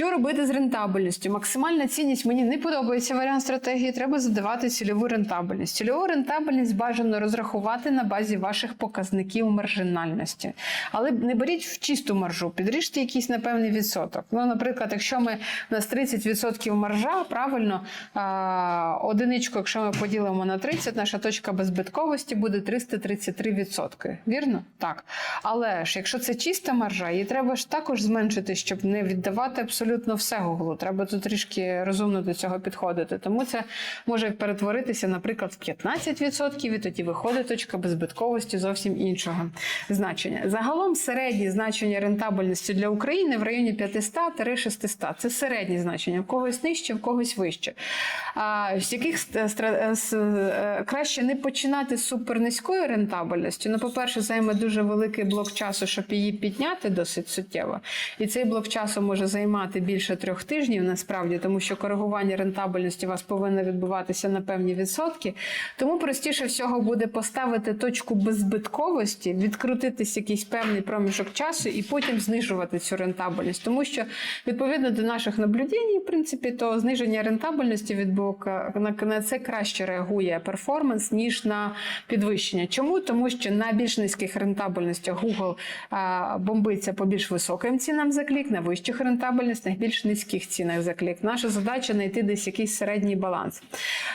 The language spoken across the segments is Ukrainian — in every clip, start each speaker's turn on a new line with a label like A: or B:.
A: Що робити з рентабельністю? Максимальна цінність мені не подобається варіант стратегії. Треба задавати цільову рентабельність. Цільову рентабельність бажано розрахувати на базі ваших показників маржинальності. Але не беріть в чисту маржу, підріжте якийсь непевний відсоток. Ну, наприклад, якщо ми у нас 30% маржа, правильно одиничку, якщо ми поділимо на 30, наша точка беззбитковості буде 333%. Вірно? Так. Але ж якщо це чиста маржа, її треба ж також зменшити, щоб не віддавати абсолютно все гуглу. Треба тут трішки розумно до цього підходити. Тому це може перетворитися, наприклад, в 15%, і тоді виходить точка беззбитковості зовсім іншого значення. Загалом середнє значення рентабельності для України в районі 500-600. Це середнє значення, в когось нижче, в когось вище. А з яких е, краще не починати з супернизькою рентабельністю. Ну, по-перше, займе дуже великий блок часу, щоб її підняти досить суттєво. І цей блок часу може займати більше трьох тижнів насправді, тому що коригування рентабельності у вас повинно відбуватися на певні відсотки. Тому простіше всього буде поставити точку беззбитковості, відкрутитись якийсь певний проміжок часу і потім знижувати цю рентабельність. Тому що відповідно до наших наблюдень, в принципі, то зниження рентабельності від бока на, це краще реагує перформанс, ніж на підвищення. Чому? Тому що на більш низьких рентабельностях Google бомбиться по більш високим цінам за клік, на вищих рентабельностях, більш низьких цінах за клік. Наша задача знайти десь якийсь середній баланс.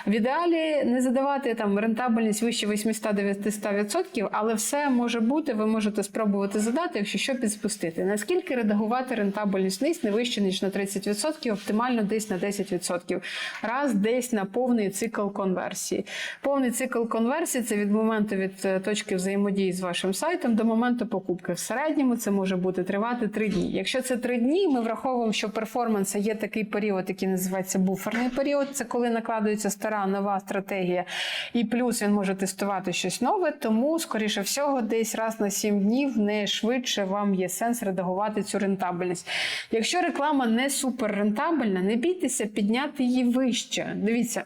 A: В ідеалі не задавати там рентабельність вище 800-900%, але все може бути. Ви можете спробувати задати, якщо що підспустити. Наскільки редагувати рентабельність вниз не вище ніж на 30%, оптимально десь на 10%. Раз десь на повний цикл конверсії. Повний цикл конверсії це від моменту від е, точки взаємодії з вашим сайтом до моменту покупки. В середньому це може бути тривати 3 дні. Якщо це 3 дні, ми враховуємо, що перформанса є такий період, який називається буферний період. Це коли накладується стара нова стратегія, і плюс він може тестувати щось нове. Тому, скоріше всього, десь раз на 7 днів не швидше вам є сенс редагувати цю рентабельність. Якщо реклама не суперрентабельна, не бійтеся підняти її вище. Дивіться.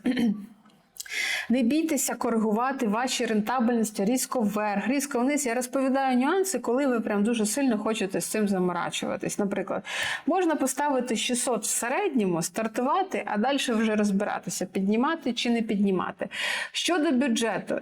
A: Не бійтеся коригувати ваші рентабельності різко вверх, різко вниз. Я розповідаю нюанси, коли ви прям дуже сильно хочете з цим заморачуватись. Наприклад, можна поставити 600 в середньому, стартувати, а далі вже розбиратися, піднімати чи не піднімати. Щодо бюджету.